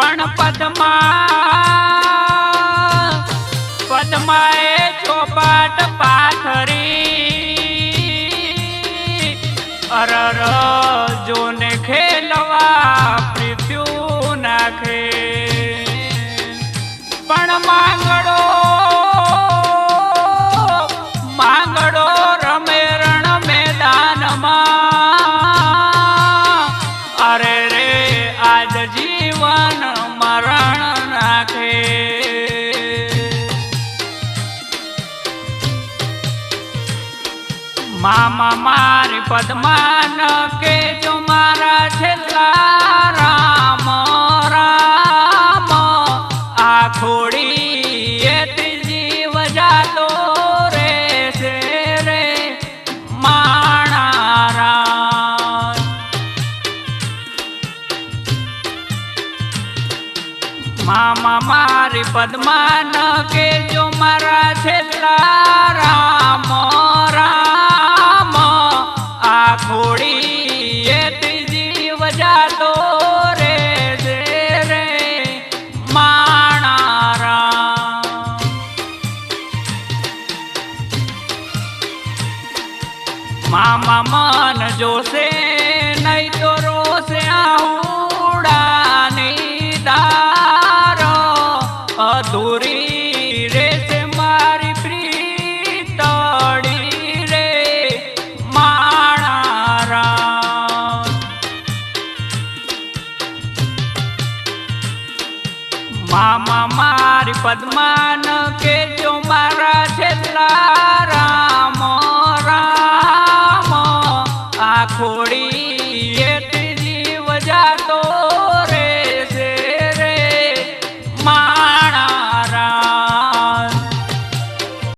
પણ પદ્મા પદ્માએ ચોપાટ પાથરી અરર જોને ખેલવા પૃથ્યુ નાખે. પણ માંગડો જીવન મરણ રાખે મામા મારી પદ્માન કે જો મારા છેલ્લા મામા મારી પદમા ન કેજો મારા છેલ્લા રામ રામ. આ ખોડી એથી જીવ જાતો રે છે રે, માણા રામ. મામા મન જોશે મામા મારી પદ્માન કે જો મારા છેલ્લા